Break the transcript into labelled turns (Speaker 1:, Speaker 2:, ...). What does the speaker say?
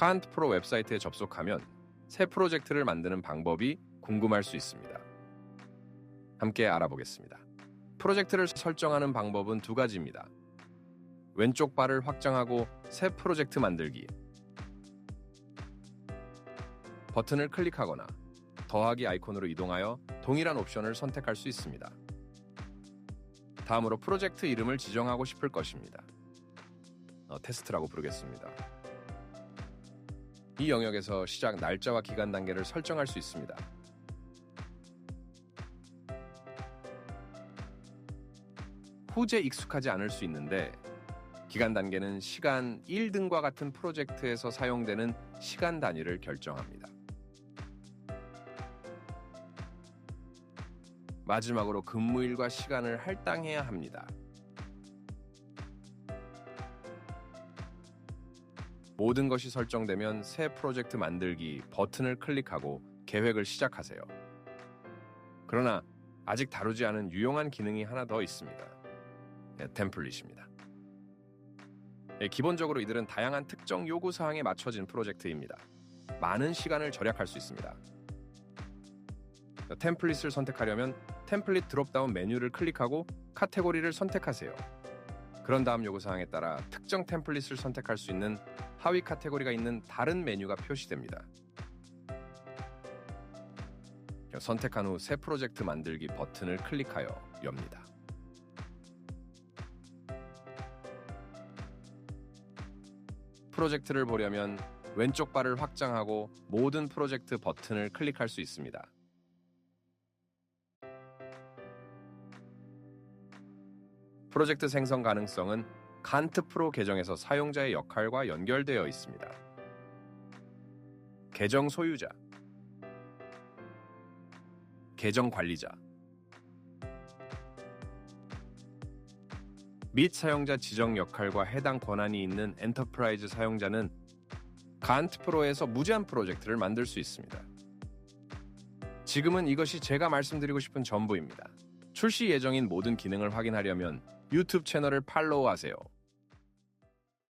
Speaker 1: 카한트 프로 웹사이트에 접속하면 새 프로젝트를 만드는 방법이 궁금할 수 있습니다. 함께 알아보겠습니다. 프로젝트를 설정하는 방법은 두 가지입니다. 왼쪽 바를 확장하고 새 프로젝트 만들기. 버튼을 클릭하거나 더하기 아이콘으로 이동하여 동일한 옵션을 선택할 수 있습니다. 다음으로 프로젝트 이름을 지정하고 싶을 것입니다. 어, 테스트라고 부르겠습니다. 이 영역에서 시작 날짜와 기간 단계를 설정할 수 있습니다. 후제 익숙하지 않을 수 있는데 기간 단계는 시간 1등과 같은 프로젝트에서 사용되는 시간 단위를 결정합니다. 마지막으로 근무일과 시간을 할당해야 합니다. 모든 것이 설정되면 새 프로젝트 만들기 버튼을 클릭하고 계획을 시작하세요. 그러나 아직 다루지 않은 유용한 기능이 하나 더 있습니다. 네, 템플릿입니다. 네, 기본적으로 이들은 다양한 특정 요구 사항에 맞춰진 프로젝트입니다. 많은 시간을 절약할 수 있습니다. 템플릿을 선택하려면 템플릿 드롭다운 메뉴를 클릭하고 카테고리를 선택하세요. 그런 다음 요구사항에 따라 특정 템플릿을 선택할 수 있는 하위 카테고리가 있는 다른 메뉴가 표시됩니다. 선택한 후 새 프로젝트 만들기 버튼을 클릭하여 엽니다. 프로젝트를 보려면 왼쪽 바를 확장하고 모든 프로젝트 버튼을 클릭할 수 있습니다. 프로젝트 생성 가능성은 간트 프로 계정에서 사용자의 역할과 연결되어 있습니다. 계정 소유자, 계정 관리자, 및 사용자 지정 역할과 해당 권한이 있는 엔터프라이즈 사용자는 간트 프로에서 무제한 프로젝트를 만들 수 있습니다. 지금은 이것이 제가 말씀드리고 싶은 전부입니다. 출시 예정인 모든 기능을 확인하려면 유튜브 채널을 팔로우하세요.